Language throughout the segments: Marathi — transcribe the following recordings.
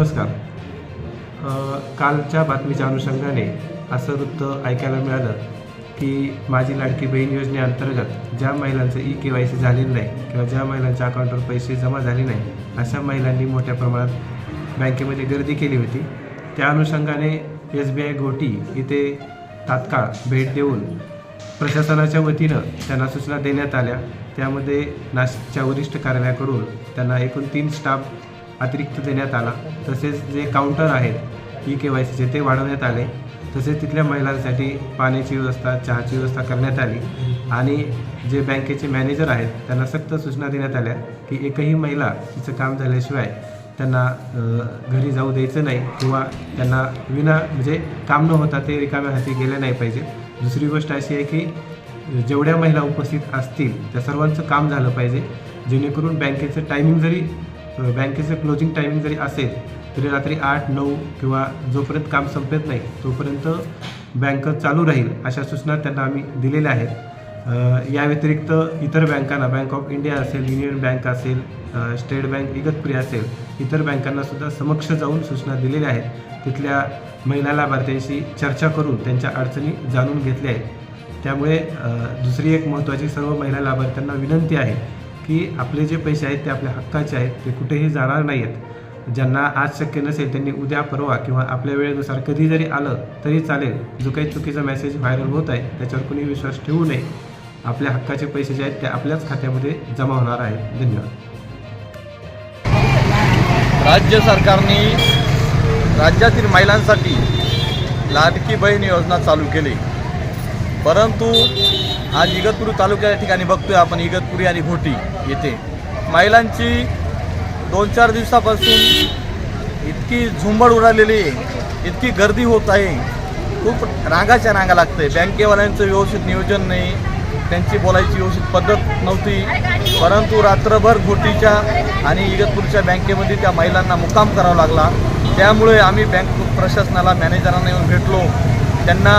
नमस्कार. कालच्या बातमीच्या अनुषंगाने असं वृत्त ऐकायला मिळालं की माझी लाडकी बहीण योजनेअंतर्गत ज्या महिलांचं ई के वाय सी झालेलं नाही किंवा ज्या महिलांच्या अकाउंटवर पैसे जमा झाले नाही अशा महिलांनी मोठ्या प्रमाणात बँकेमध्ये गर्दी केली होती. त्या अनुषंगाने एस बी आय घोटी इथे तात्काळ भेट देऊन प्रशासनाच्या वतीनं त्यांना सूचना देण्यात आल्या. त्यामध्ये नाशिकच्या वरिष्ठ कार्यालयाकडून त्यांना एकूण तीन स्टाफ अतिरिक्त देण्यात आला. तसेच जे काउंटर आहेत ई के वाय सीचे ते वाढवण्यात आले. तसेच तिथल्या महिलांसाठी पाण्याची व्यवस्था चहाची व्यवस्था करण्यात आली. आणि जे बँकेचे मॅनेजर आहेत त्यांना सक्त सूचना देण्यात आल्या की एकही महिला तिचं काम झाल्याशिवाय त्यांना घरी जाऊ द्यायचं नाही किंवा त्यांना विना म्हणजे काम न होता ते रिकाम्या हाती गेले नाही पाहिजे. दुसरी गोष्ट अशी आहे की जेवढ्या महिला उपस्थित असतील त्या सर्वांचं काम झालं पाहिजे. जेणेकरून बँकेचं टायमिंग जरी बँकेचं क्लोजिंग टायमिंग जरी असेल तरी रात्री आठ नऊ किंवा जोपर्यंत काम संपत नाही तोपर्यंत बँक चालू राहील अशा सूचना त्यांना आम्ही दिलेल्या आहेत. या व्यतिरिक्त इतर बँकांना बँक ऑफ इंडिया असेल युनियन बँक असेल स्टेट बँक इगतपुरी असेल इतर बँकांनासुद्धा समक्ष जाऊन सूचना दिलेल्या आहेत. तिथल्या महिला लाभार्थ्यांशी चर्चा करून त्यांच्या अडचणी जाणून घेतल्या आहेत. त्यामुळे दुसरी एक महत्त्वाची सर्व महिला लाभार्थ्यांना विनंती आहे की आपले जे पैसे आहेत ते आपल्या हक्काचे आहेत ते कुठेही जाणार नाही आहेत ज्यांना आज शक्य नसेल त्यांनी उद्या परवा किंवा आपल्या वेळेनुसार कधी जरी आलं तरी चालेल. जो काही चुकीचा मेसेज व्हायरल होत आहे त्याच्यावर कुणी विश्वास ठेवू नये. आपल्या हक्काचे पैसे जे आहेत ते आपल्याच खात्यामध्ये जमा होणार आहेत. धन्यवाद. राज्य सरकारने राज्यातील महिलांसाठी लाडकी बहीण योजना चालू केली. परंतु आज इगतपुरी तालुक्या ठिकाणी बघतोय आपण इगतपुरी आणि घोटी येथे. महिलांची दोन चार दिवसापासून इतकी झुंबड उडालेली आहे इतकी गर्दी होत आहे खूप रांगाच्या रांगा लागते बँकेवाल्यांचं व्यवस्थित नियोजन नाही त्यांची बोलायची व्यवस्थित पद्धत नव्हती. परंतु रात्रभर घोटीच्या आणि इगतपूरच्या बँकेमध्ये त्या महिलांना मुक्काम करावा लागला. त्यामुळे आम्ही बँक प्रशासनाला मॅनेजरांना येऊन भेटलो. त्यांना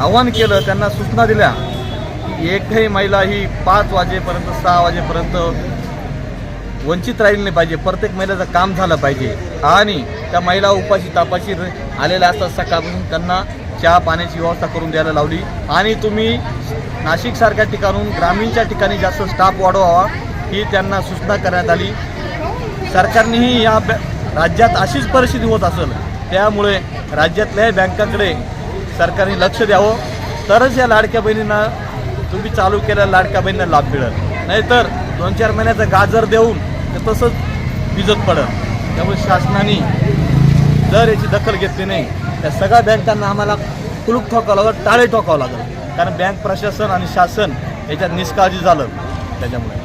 आव्हान केलं त्यांना सूचना दिल्या. की एकही महिला ही पाच वाजेपर्यंत सहा वाजेपर्यंत वंचित राहिली नाही पाहिजे. प्रत्येक महिलेचं काम झालं पाहिजे. आणि त्या महिला उपाशी तापाशी आलेल्या असतात सकाळपासून. त्यांना चहा पाण्याची व्यवस्था करून द्यायला लावली. आणि तुम्ही नाशिकसारख्या ठिकाणून ग्रामीणच्या ठिकाणी जास्त स्टाफ वाढवावा ही त्यांना सूचना करण्यात आली. सरकारनेही या राज्यात अशीच परिस्थिती होत असेल. त्यामुळे राज्यातल्याही बँकाकडे सरकारने लक्ष द्यावं. तरच या लाडक्या बहिणींना तुम्ही चालू केलेल्या लाडक्या बहिणींना लाभ मिळेल. नाहीतर दोन चार महिन्याचं गाजर देऊन ते तसंच भिजत पडेल. त्यामुळे शासनाने जर याची दखल घेतली नाही त्या सगळ्या बँकांना आम्हाला कुलूप ठोकावं लागेल टाळे ठोकावं लागेल. कारण बँक प्रशासन आणि शासन याच्यात निष्काळजी झालं त्याच्यामुळे.